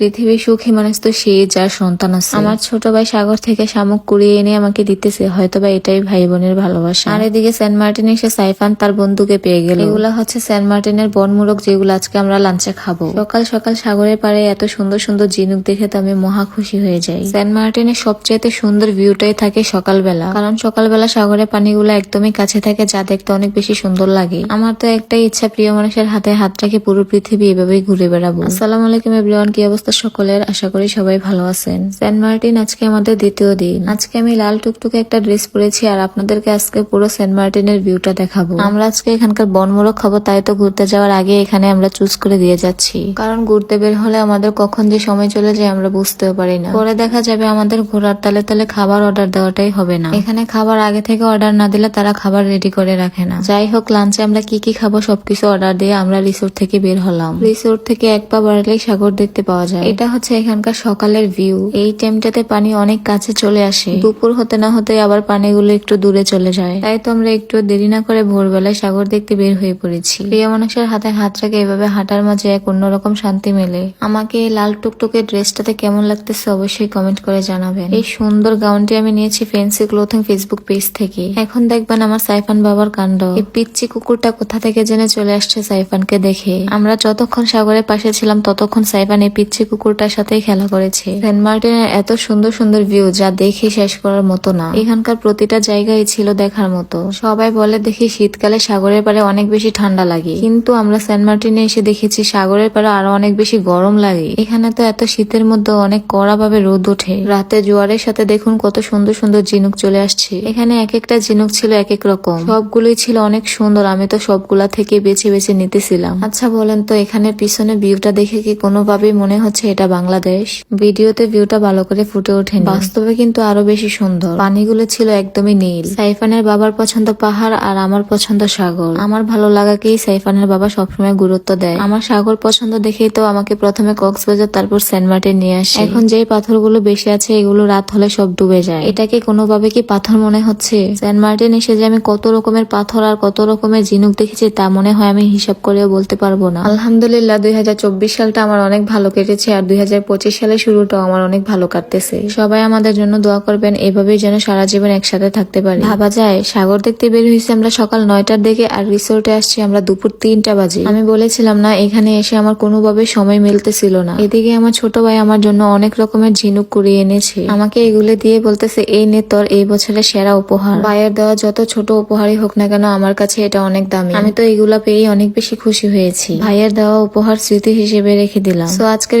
পৃথিবীর সুখী মানুষ তো সে যার সন্তান আছে। আমার ছোট ভাই সাগর থেকে শামুক কুড়িয়ে এনে আমাকে দিতেছে হয়তো বা এটাই ভাই বোনের ভালোবাসা। আর এদিকে সেন্ট মার্টিন এসে সাইফান তার বন্ধুকে পেয়ে গেল। এগুলা হচ্ছে সেন্ট মার্টিনের বনমূলক যেগুলো আজকে আমরা লাঞ্চে খাব। সকাল সকাল সাগরের পাড়ে এত সুন্দর সুন্দর জিনুক দেখে তো আমি মহা খুশি হয়ে যাই। সেন্ট মার্টিনের সবচেয়ে সুন্দর ভিউটাই থাকে সকালবেলা। কারণ সকালবেলা সাগরের পানিগুলো একদমই কাছে থাকে যা দেখতে অনেক বেশি সুন্দর লাগে। আমার তো একটাই ইচ্ছা প্রিয় মানুষের হাতে হাত রেখে পুরো পৃথিবী এভাবেই ঘুরে বেড়াবো। আসসালামু আলাইকুম এভরিওয়ান কি অবস্থা? সকলের আশা করি সবাই ভালো আছেন। সেন্ট মার্টিন আজকে আমাদের দ্বিতীয় দিন। আজকে আমি লাল টুকটুকে একটা ড্রেস পরেছি আর আপনাদেরকে আজকে পুরো সেন্ট মার্টিনের ভিউটা দেখাবো। আমরা আজকে এখানকার বনমূলক খাব, তাই তো ঘুরতে যাওয়ার আগে এখানে আমরা চুজ করে দিয়ে যাচ্ছি। কারণ ঘুরতে বের হলে আমাদের কখন যে সময় চলে যায় আমরা বুঝতেও পারি না। পরে দেখা যাবে আমাদের ঘোরার তালে তালে খাবার অর্ডার দেওয়াটাই হবে না। এখানে খাবার আগে থেকে অর্ডার না দিলে তারা খাবার রেডি করে রাখে না। যাই হোক, লাঞ্চে আমরা কি কি খাব সবকিছু অর্ডার দিয়ে আমরা রিসোর্ট থেকে বের হলাম। রিসোর্ট থেকে এক পা বাড়লেই সাগর দেখতে পাওয়া যায়। এটা হচ্ছে এখানকার সকালের ভিউ এই টাইমটাতে পানি অনেক কাছে চলে আসে। দুপুর হতে না হতে আবার পানিগুলো একটু দূরে চলে যায়। তাই তো আমরা একটু দেরি না করে ভোরবেলায় সাগর দেখতে বের হয়ে পড়েছি। প্রিয় মানুষের হাতে হাত রেখে এভাবে হাঁটার মাঝে এক অন্যরকম শান্তি মেলে। আমাকে এই লাল টুকটুকে ড্রেসটাতে কেমন লাগতেছে অবশ্যই কমেন্ট করে জানাবেন। এই সুন্দর গাউনটি আমি নিয়েছি ফেন্সি ক্লোথিং ফেসবুক পেজ থেকে। এখন দেখবেন আমার সাইফান বাবার কাণ্ড। এই পিচ্ছি কুকুরটা কোথা থেকে জেনে চলে আসছে সাইফানকে দেখে। আমরা যতক্ষণ সাগরের পাশে ছিলাম, ততক্ষণ সাইফান এই পিচ্ছি কুকুরটার সাথে খেলা করেছে। সেন্ট মার্টিনের এত সুন্দর সুন্দর ভিউ যা দেখে শেষ করার মতো না। এখানকার প্রতিটা জায়গায় ছিল দেখার মতো। সবাই বলে দেখি শীতকালে সাগরের পাড়ে অনেক বেশি ঠান্ডা লাগে। কিন্তু আমরা সেন্ট মার্টিনে এসে দেখেছি সাগরের পাড়ে আরও অনেক বেশি গরম লাগে। এখানে তো এত শীতের মধ্যে অনেক কড়া ভাবে রোদ ওঠে। রাতে জোয়ারের সাথে দেখুন কত সুন্দর সুন্দর ঝিনুক চলে আসছে। এখানে এক একটা ঝিনুক ছিল এক এক রকম। সবগুলোই ছিল অনেক সুন্দর। আমি তো সবগুলা থেকে বেছে বেছে নিতেছিলাম। আচ্ছা বলেন তো, এখানে পিছনে ভিউটা দেখে কি কোনোভাবেই মনে হচ্ছে এটা বাংলাদেশ। ভিডিওতে ভিউটা ভালো করে ফুটে ওঠেনি। বাস্তবে কিন্তু আরও বেশি সুন্দর। পানিগুলো ছিল একদমই নীল। সাইফানের বাবার পছন্দ পাহাড় আর আমার পছন্দ সাগর। আমার ভালো লাগাকেই সাইফানের বাবা সবসময় গুরুত্ব দেয়। আমার সাগর পছন্দ দেখেই তো আমাকে প্রথমে কক্সবাজার, তারপর সেন্ট মার্টিন নিয়ে আসে। এখন যেই পাথরগুলো বেশি আছে, এগুলো রাত হলে সব ডুবে যায়। এটাকে কোনোভাবে কি পাথর মনে হচ্ছে? সেন্ট মার্টিন এসে যে আমি কত রকমের পাথর আর কত রকমের ঝিনুক দেখেছি, তা মনে হয় আমি হিসাব করেও বলতে পারব না। আলহামদুলিল্লাহ, দুই হাজার চব্বিশ সালটা আমার অনেক ভালো কেটেছে। আর দুই সালের শুরুটাও আমার অনেক ভালো কাটতেছে। সবাই আমাদের জন্য দোয়া করবেন, এভাবেই যেন সারা জীবন একসাথে থাকতে পারি। ভাবা যায়, সাগর দেখতে বের হয়েছে আমরা সকাল নয়টার দিকে, আর রিসোর্টে আসছি আমরা দুপুর তিনটা বাজে। আমি বলেছিলাম না, এখানে এসে আমার কোনোভাবে সময় মিলতেছিল না। এদিকে আমার ছোট ভাই আমার জন্য অনেক রকমের ঝিনুক কুড়িয়ে এনেছে। আমাকে এগুলো দিয়ে বলতেছে, এই নে তোর এই বছরের সেরা উপহার। ভাইয়ের দেওয়া যত ছোট উপহারই হোক না কেন, আমার কাছে এটা অনেক দামি। আমি তো এগুলা পেয়ে অনেক বেশি খুশি হয়েছি। ভাইয়ের দেওয়া উপহার স্মৃতি হিসেবে রেখে দিলাম। তো আজকের